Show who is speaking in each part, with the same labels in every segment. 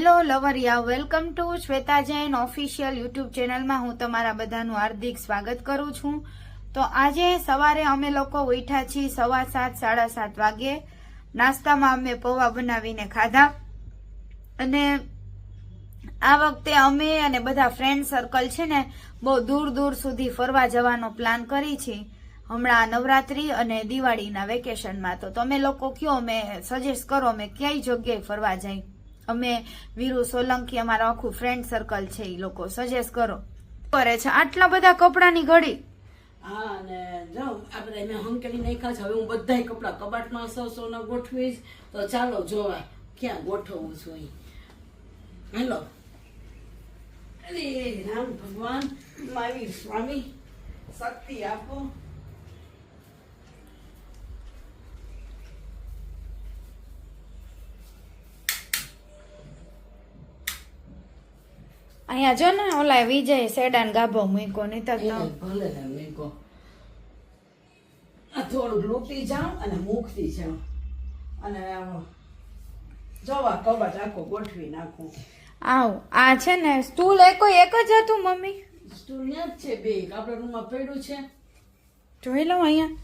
Speaker 1: Hello, લવરિયા. Welcome to Shweta Jain official YouTube ચેનલમાં હું તમારા બધાનું હાર્દિક સ્વાગત કરું છું. તો આજે સવારે અમે લોકો ઉઠ્યા છીએ સવા સાત, સાડા સાત વાગે. નાસ્તામાં અમે પૌવા બનાવીને ખાધા. અને આ વખતે અમે અને બધા ફ્રેન્ડ સર્કલ છે ને, બહુ દૂર દૂર સુધી ફરવા જવાનો પ્લાન કરી છે. હમણાં નવરાત્રી અને દિવાળીના વેકેશનમાં તો તમે લોકો કયો? અમે સજેસ્ટ કરો, અમે ક્યાંય જગ્યાએ ફરવા જાય. અમે વીરુ સોલંકી, અમારો આખું ફ્રેન્ડ સર્કલ છે એ લોકો. સજેસ્ટ કરો. કરે છે. આટલા બધા કપડાની ઘડી.
Speaker 2: હા, અને જો, આપણે મેં હંકેલી નાખ્યા છે. હવે હું બધાય કપડાં કબાટમાં સો સોના ગોઠવીશ. તો ચાલો જોવા ક્યાં ગોઠવવું છું હેલો. અરે, રામ ભગવાન. મારી સ્વામી, શક્તિ આપો.
Speaker 1: અહીંયા જો ને ઓલા વિજય સેડાન ગાભો મૂકો નહીં તો
Speaker 2: ભલે ને મેકો આ થોડુંક લૂંટી જાઉં અને મૂકતી જાઉં. અને જોવા કબાટ આખો ગોઠવી નાખું.
Speaker 1: આવ આ છે ને સ્ટૂલ એક એક જ હતું મમ્મી?
Speaker 2: સ્ટૂલ ને જ છે બે આપણા રૂમમાં પડ્યું છે.
Speaker 1: જોઈ લઉં અહીંયા.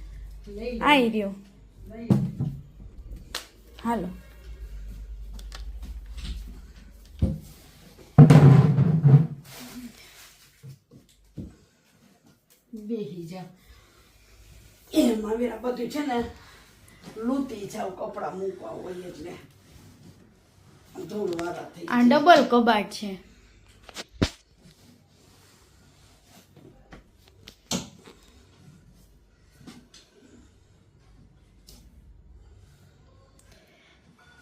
Speaker 1: આવી રહ્યો. હાલો.
Speaker 2: બેહી જાવ એમાં વેરા બધું છે ને લૂંટી જાવ કપડા મૂકવા હોય એટલે. થઈ
Speaker 1: આ ડબલ કબાટ છે.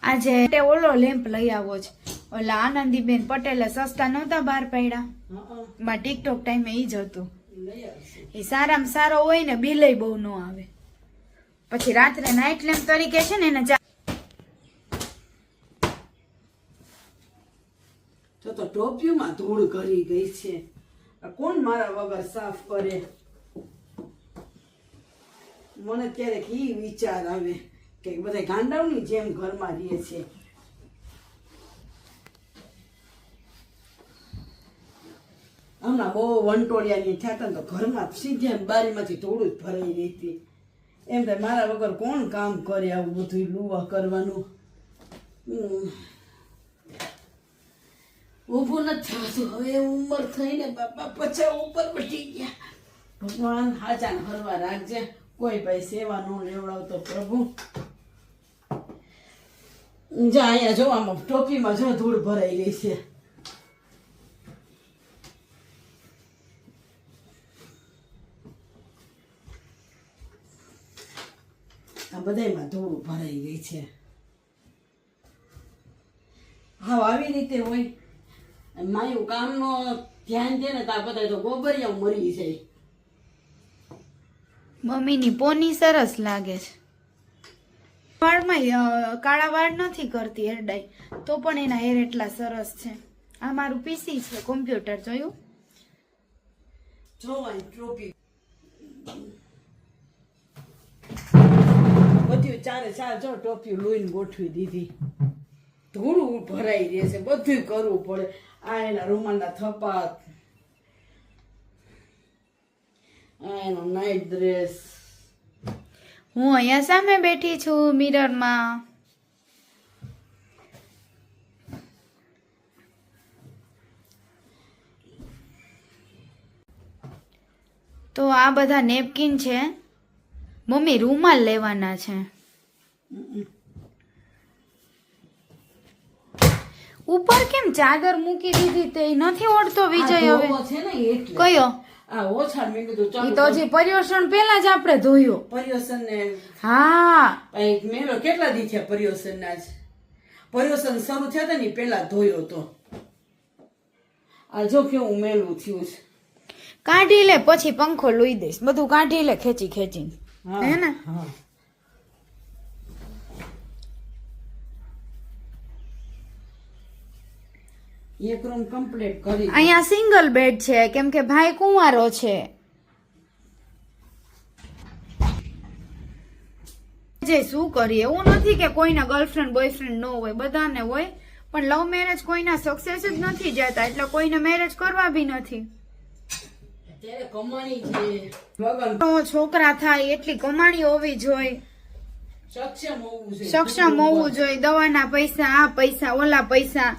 Speaker 1: આજે તે ઓલો લેમ્પ લઈ આવો છે ઓલા આનંદીબેન પટેલે સસ્તા નહોતા બહાર પડ્યા. માં ટિકટોક ટાઈમે એ જ હતું. એ સારામાં સારો હોય ને બિલય બહુ ન આવે. પછી રાત્રે નાઇટ લેમ્પ તરીકે છે ને એને ચા
Speaker 2: તો તો ટોપિયુમાં ધૂળ કરી ગઈ છે. કોણ મારા વગર સાફ કરે? મને ક્યારેક ઈ વિચાર આવે કે બધા ગાંડાઓની જેમ ઘરમાં રહે છે. હમણાં બહુ વંટોળિયાની થયા તો ઘરમાં સીધે બારીમાંથી થોડું જ ભરાઈ રહી હતી. એમ થાય મારા વગર કોણ કામ કરે આવું બધું લુવા કરવાનું. ઊભું નથી થતું હવે ઉંમર થઈને બાપા પછા ઉપર બટી ગયા. ભગવાન હાચાને હરવા રાખજે. કોઈ ભાઈ સેવા ન લેવડાવતો પ્રભુ. જા અહીંયા જોવામાં ટોપીમાં જો ધૂળ ભરાઈ ગઈ છે. આ બધાયમાં ધૂળ ભરાઈ ગઈ છે. હા આવી રીતે હોય. માયું કામનો ધ્યાન છે ને તો બધા તો ગોબરિયા મરી જાય.
Speaker 1: મમ્મીની પોની સરસ લાગે છે. વાળમાં કાળા વાળ નથી કરતી હેરડાઈ. તો પણ એના હેર એટલા સરસ છે. આ મારું પીસી છે કોમ્પ્યુટર જોયું?
Speaker 2: જોવાય ટ્રોફી ચારે ચાર જો ટોપી લોહીને ગોઠવી દીધી. ધૂળું ભરાઈ રહે છે બધું કરવું પડે. આ એના રૂમાલના થપાત. આ એનો નાઇટ ડ્રેસ
Speaker 1: હું અહીંયા સામે બેઠી છું મિરરમાં. તો આ બધા નેપકિન છે. મમ્મી રૂમાલ લેવાના છે. ઉપર કેમ ચાદર મૂકી દીધી તે નથી ઓળતો વિજય હવે?
Speaker 2: છે
Speaker 1: કયો? તો પર્યુષણ પેલા જ આપણે ધોયો.
Speaker 2: પર્યુષણ ને
Speaker 1: હા
Speaker 2: કેટલા દી પર્યુષણ ના જ? પર્યુષણ શરૂ થયા હતા ને પેલા ધોયો તો. આ જો કેવું મેલું થયું છે.
Speaker 1: કાઢી લે પછી પંખો લોઈ દઈશ. બધું કાઢી લે ખેંચી ખેંચીને.
Speaker 2: હે
Speaker 1: ને?
Speaker 2: હા. એક રૂમ કમ્પ્લીટ કરી.
Speaker 1: અહીંયા સિંગલ બેડ છે કેમ કે ભાઈ કુંવારો છે. જે શું કરીએ? એવું નથી કે કોઈના ગર્લફ્રેન્ડ બોયફ્રેન્ડ ન હોય બધાને હોય પણ લવ મેરેજ કોઈના સક્સેસ જ નથી જતા એટલે કોઈને મેરેજ કરવા બી નથી. છોકરા થાય એટલી કમાણી હોવી જોઈએ.
Speaker 2: સક્ષમ હોવું છે
Speaker 1: સક્ષમ હોવું જોઈએ. દવાના પૈસા આ પૈસા ઓલા પૈસા.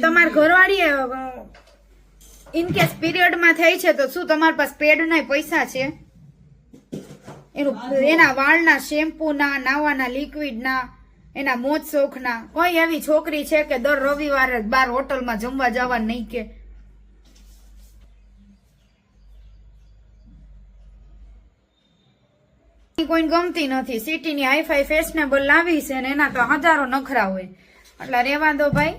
Speaker 1: તમારા ઘરવાળીએ ઇનકેસ પીરિયડમાં થઈ છે તો શું તમારી પાસે પેડના પૈસા છે? એનું એના વાળના શેમ્પૂના નાવાના લિક્વિડના એના મોજ શોખના. કોઈ એવી છોકરી છે કે દર રવિવારે બાર હોટલમાં જમવા જવા નહીં કે. કોઈને ગમતી નથી. સિટીની હાઈફાઈ ફેશનેબલ લાવી છે ને એના તો હજારો નખરા હોય. એટલે રેવા દો ભાઈ.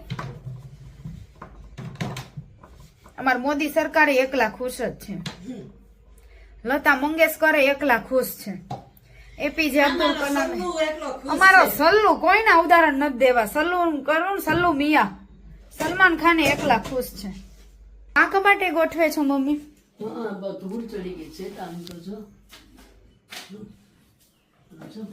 Speaker 1: અમાર મોદી સરકારે એકલા ખુશ જ છે. લતા મંગેશકરે એકલા ખુશ છે. એપીજે અબ્દુલ કલામ. અમારો સલ્લુ કોઈના ઉદાહરણ નથી દેવા. સલ્લુ કરુણ સલ્લુ મિયા. સલમાન ખાને એકલા ખુશ છે. આ કબાટે ગોઠવે છો મમ્મી.
Speaker 2: ધૂળ ચડી ગઈ છે તો જો. શ્વેતાએ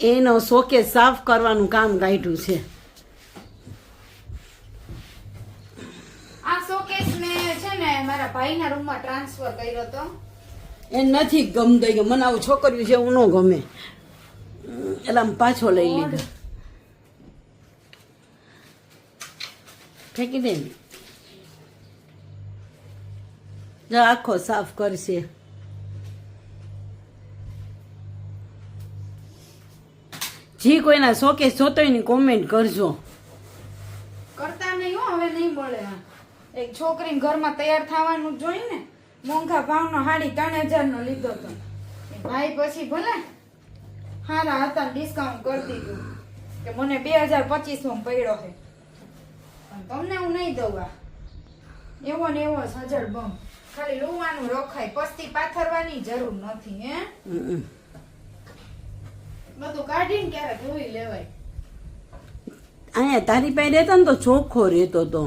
Speaker 2: એનો શોકે સાફ કરવાનું કામ કાઢ્યું છે.
Speaker 1: આ શોકેસ મેં છે ને મારા ભાઈના રૂમમાં ટ્રાન્સફર કર્યો હતો.
Speaker 2: એ નથી ગમતો. કે મને આવું છોકરીઓ છે એવું ન ગમે. એટલે આમ પાછો લઈ લીધો. ફેંકી દે ને. આખો સાફ કરશે. જે કોઈના શોકેસ જોતો હોય ને કોમેન્ટ કરજો.
Speaker 1: કરતા નહીં હો, હવે નહીં મળે. એક છોકરી ઘરમાં તૈયાર થવાનું જ જોઈ ને. મોંઘા ભાવનો હાડી ત્રણ હજાર નો લીધો હતો ભાઈ પછી ભલે હારા હતા ડિસ્કાઉન્ટ કરી દીધું. કે મને બે હજાર પચીસમાં પડ્યો છે. પણ તમને હું નહીં દઉં આ. એવો ને એવો સજળ બમ. ખાલી લોવાનું રખાય પસ્તી પાથરવાની જરૂર નથી હે. બધું કાઢીને ક્યારેક જોઈ લેવાય.
Speaker 2: અહીંયા તારી પાસે રહેતો ને તો ચોખ્ખો રહેતો તો.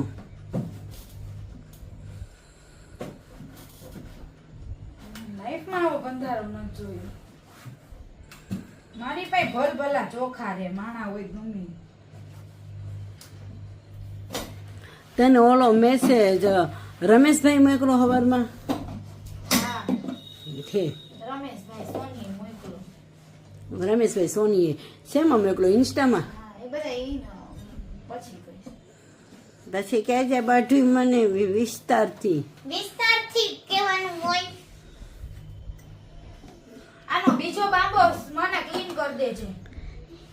Speaker 1: નથી જોયો મારી પાસે ભલ ભલા ચોખા રે માણા હોય ગમી.
Speaker 2: તને ઓલો મેસેજ રમેશભાઈ મોકલો હવારમાં.
Speaker 1: રમેશભાઈ સોની
Speaker 2: સોનીએ શેમાં મોકલો? ઇન્સ્ટામાં?
Speaker 1: પછી
Speaker 2: કહેજે બધું મને વિસ્તારથી?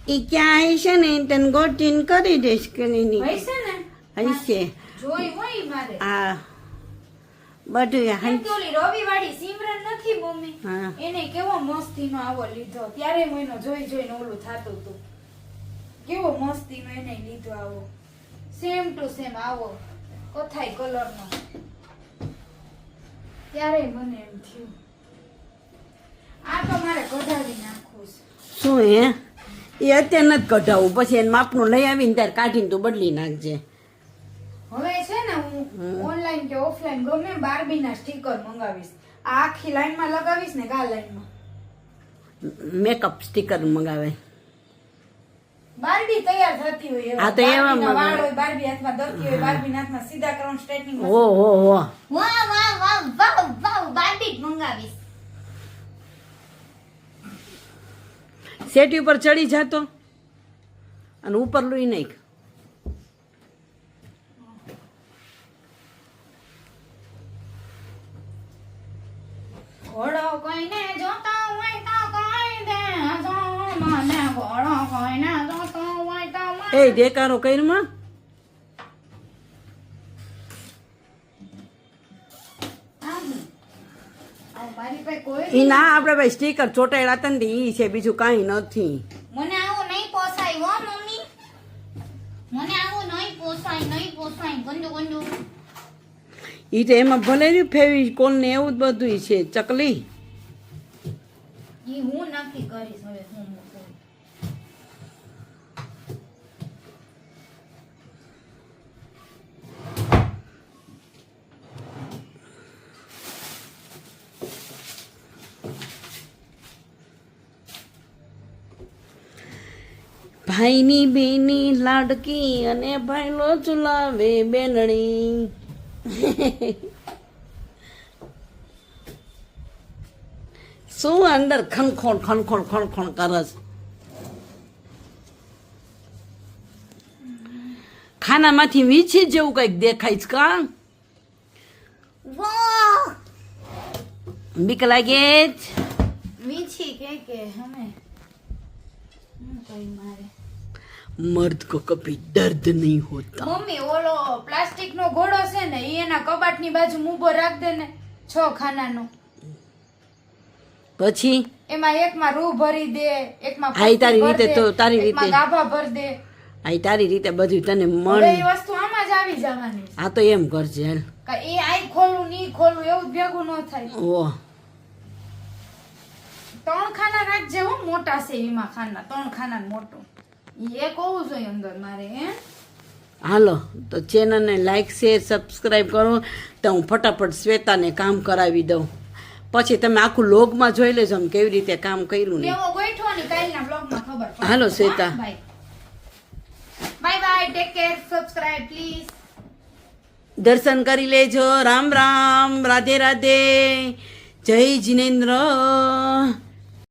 Speaker 2: એ ક્યાં આવી છે ને તને ગોટીન કરી દઈશ કરીને
Speaker 1: ને?
Speaker 2: હશે
Speaker 1: જોઈ હોય મારે.
Speaker 2: આ બધું
Speaker 1: કેમ
Speaker 2: હં-
Speaker 1: ઓલી રવિવાળી સિમરન નથી મમ્મી. એને કેવો મસ્તીનો આવો લીધો. ત્યારે હું એનો જોઈ જોઈને ઓલું થતું હતું કેવો મસ્તીનો એને લીધો આવો. સેમ ટુ સેમ આવો. કથાઈ કલરનો. ત્યારે મને એમ થયું. આ તો મારે કઢાવી નાખવું છે.
Speaker 2: શું હે એ અત્યારે નથી કઢાવવું પછી એને માપનું લઈ આવીને ત્યારે કાઢીને તું બદલી નાખજે.
Speaker 1: હવે છે ને હું ઓનલાઈન કે ઓફલાઈન ગમે બાર્બીના સ્ટીકર મંગાવીશ. આ આખી લાઈનમાં લગાવીશ ને કા લાઈનમાં
Speaker 2: મેકઅપ સ્ટીકર મંગાવે.
Speaker 1: બાર્બી તૈયાર થતી હોય.
Speaker 2: હા, તો એવા
Speaker 1: વાળ હોય બાર્બી હાથમાં દરકી હોય બાર્બીના હાથમાં સીધા કરવાનું સ્ટ્રેટનિંગ
Speaker 2: હો હો હો.
Speaker 1: વાહ વાહ વાહ વાહ વાહ બાર્બી મંગાવીશ.
Speaker 2: સેટી ઉપર ચડી જતો અને ઉપર લઈ નાખ
Speaker 1: ઘોડો કોઈને જોતો હોય તો કહી દે જો મને ઘોડો કોઈને જોતો હોય તો
Speaker 2: એ દેકારો કઈરમાં ઈ ના આપણે ભાઈ સ્ટીકર ચોટાડ્યા હતા ને ઈ છે બીજું કાંઈ નથી.
Speaker 1: મને આવું નહીં પોસાય હો મમ્મી. મને આવું નહીં પોસાય નહીં પોસાય. ગંદુ ગંદુ.
Speaker 2: ઈ તો એમાં ભલે રહ્યું ફેવી કોલ ને એવું જ બધું છે. ચકલી.
Speaker 1: ઈ હું નક્કી કરીશ હવે હું મૂકું
Speaker 2: ભાઈની બેની લાડકી અને ભાઈલો ચુલાવે બેનણી. શું અંદર ખણખોણ ખણખોણ ખણખોણ કરસ ખાનામાંથી વીછી જેવું કંઈક દેખાય છે કા? બીક લાગે છે
Speaker 1: વીછી કે કે હમે? કઈ મારે.
Speaker 2: મર્દ કો કભી દર્દ નહીં હોતા.
Speaker 1: મમ્મી ઓલો પ્લાસ્ટિક નો ઘોડો છે ને ઈ એના કબાટની બાજુ મૂબો રાખ દે ને છ ખાનાનો.
Speaker 2: પછી?
Speaker 1: એમાં એકમાં રૂ ભરી દે એકમાં
Speaker 2: હા, ઈ તારી
Speaker 1: ભર
Speaker 2: રીતે
Speaker 1: દે,
Speaker 2: તો તારી
Speaker 1: એકમાં
Speaker 2: રીતે.
Speaker 1: ગાભા ભર દે.
Speaker 2: આ તારી રીતે બધું તને
Speaker 1: હવે
Speaker 2: મન
Speaker 1: એ વસ્તુ આમાં જ આવી જવાની.
Speaker 2: આ તો એમ કરજે હેલ.
Speaker 1: કે એ આઈ ખોલું ની ખોલું એવું જ ભેગું ન થાય.
Speaker 2: ઓહ.
Speaker 1: ત્રણ ખાના રાખજે હો મોટા છે એમાં ખાના ત્રણ ખાના મોટું. અંદર મારે હે?
Speaker 2: હાલો તો ચેનલને લાઈક શેર સબસ્ક્રાઈબ કરો તો હું ફટાફટ શ્વેતાને કામ કરાવી દઉં. પછી તમે આખું લોગમાં જોઈ લેજો આમ કેવી રીતે કામ કર્યું ને. હાલો, Shweta.
Speaker 1: Bye bye bye take care subscribe please
Speaker 2: દર્શન કરી લેજો. રામ રામ રાધે રાધે. જય જિનેન્દ્ર.